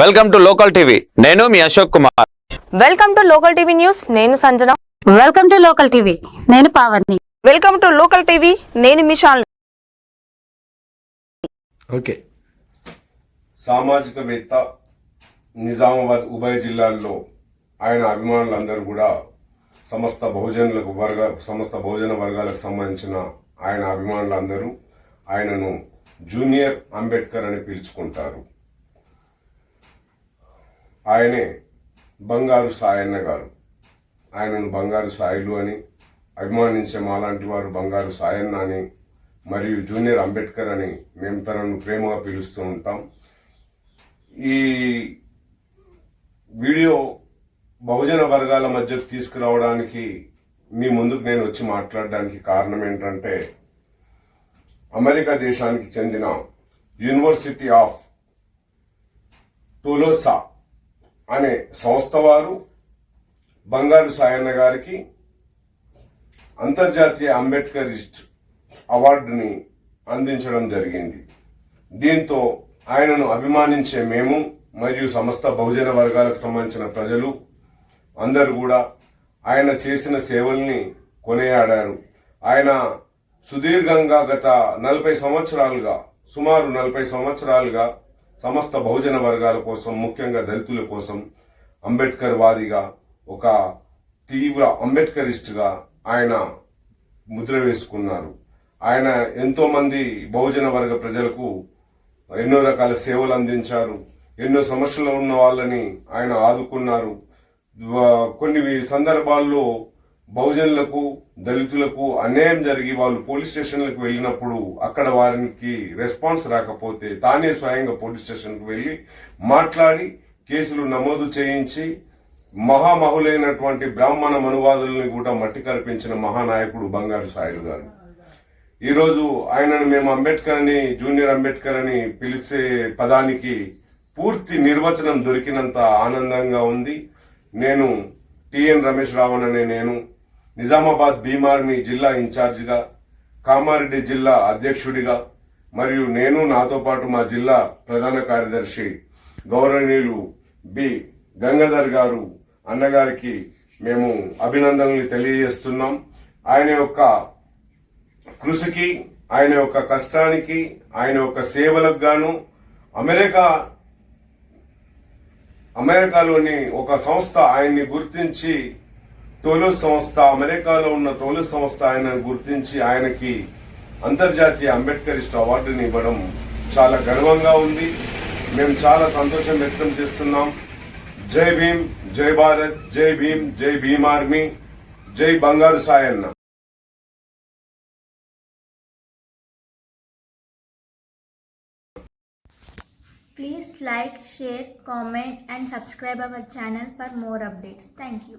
Welcome to local TV. నేను మీ Ashok Kumar. Welcome to local TV news. నేను Sanjana. Welcome to local TV. నేను Pavani. Welcome to local TV. నేను Mishal okay. సామాజికవేత్త Nizamabad ఉభయ జిల్లాల్లో ఆయన అభిమానులందరూ కూడా సమస్త బహుజనులకు వర్గ సమస్త బహుజన వర్గాలకు సంబంధించిన ఆయన అభిమానులందరూ ఆయనను జూనియర్ అంబేద్కర్ అని పిలుచుకుంటారు. ఆయనే బంగారు సాయన్న గారు. ఆయనను బంగారు సాయిలు అని అభిమానించే మాలాంటి వారు బంగారు సాయన్న అని మరియు జూనియర్ అంబేద్కర్ అని మేము తనను ప్రేమగా పిలుస్తూ ఉంటాం. ఈ వీడియో బహుజన వర్గాల మధ్య తీసుకురావడానికి మీ ముందుకు నేను వచ్చి మాట్లాడడానికి కారణం ఏంటంటే అమెరికా దేశానికి చెందిన యూనివర్సిటీ ఆఫ్ టోలోసా అనే సంస్థ వారు బంగారు సాయన్న గారికి అంతర్జాతీయ అంబేద్కరిస్ట్ అవార్డుని అందించడం జరిగింది. దీంతో ఆయనను అభిమానించే మేము మరియు సమస్త బహుజన వర్గాలకు సంబంధించిన ప్రజలు అందరూ కూడా ఆయన చేసిన సేవల్ని కొనియాడారు. ఆయన సుదీర్ఘంగా గత నలభై సంవత్సరాలుగా సుమారు నలభై సంవత్సరాలుగా సమస్త బహుజన వర్గాల కోసం ముఖ్యంగా దళితుల కోసం అంబేద్కర్ వాదిగా ఒక తీవ్ర అంబేద్కరిస్ట్గా ఆయన ముద్ర వేసుకున్నారు. ఆయన ఎంతోమంది బహుజన వర్గ ప్రజలకు ఎన్నో రకాల సేవలు అందించారు. ఎన్నో సమస్యలు ఉన్న వాళ్ళని ఆయన ఆదుకున్నారు. కొన్ని సందర్భాల్లో బహుజనులకు దళితులకు అన్యాయం జరిగి వాళ్ళు పోలీస్ స్టేషన్లకు వెళ్ళినప్పుడు అక్కడ వారికి రెస్పాన్స్ రాకపోతే తానే స్వయంగా పోలీస్ స్టేషన్కు వెళ్ళి మాట్లాడి కేసులు నమోదు చేయించి మహామహులైనటువంటి బ్రాహ్మణ మనువాదుల్ని కూడా మట్టి కల్పించిన మహానాయకుడు బంగారు సాయిలు గారు. ఈరోజు ఆయనను మేము అంబేద్కర్ అని జూనియర్ అంబేద్కర్ అని పిలిచే పదానికి పూర్తి నిర్వచనం దొరికినంత ఆనందంగా ఉంది. నేను టిఎన్ రమేష్ రావణ్ అనే నేను. నిజామాబాద్ భీమార్మి జిల్లా ఇన్ఛార్జిగా కామారెడ్డి జిల్లా అధ్యక్షుడిగా మరియు నేను నాతో పాటు మా జిల్లా ప్రధాన కార్యదర్శి గౌరవనీయులు బి. గంగాధర్ గారు అన్నగారికి మేము అభినందనలు తెలియజేస్తున్నాం. ఆయన యొక్క కృషికి ఆయన యొక్క కష్టానికి ఆయన యొక్క సేవలకు గాను అమెరికా అమెరికాలోని ఒక సంస్థ ఆయన్ని గుర్తించి టోలూస్ సంస్థ అమెరికాలో ఉన్న టోలూస్ సంస్థ ఆయన గుర్తించి ఆయనకి అంతర్జాతీయ అంబేద్కరిస్ట్ అవార్డుని ఇవ్వడం చాలా గర్వంగా ఉంది మేము చాలా సంతోషం వ్యక్తం చేస్తున్నాం జై భీమ్ జై భారత్ జై భీమ్ జై భీమ్ ఆర్మీ జై Bangaru Sayanna Please like, share, comment and subscribe our channel for more updates. Thank you.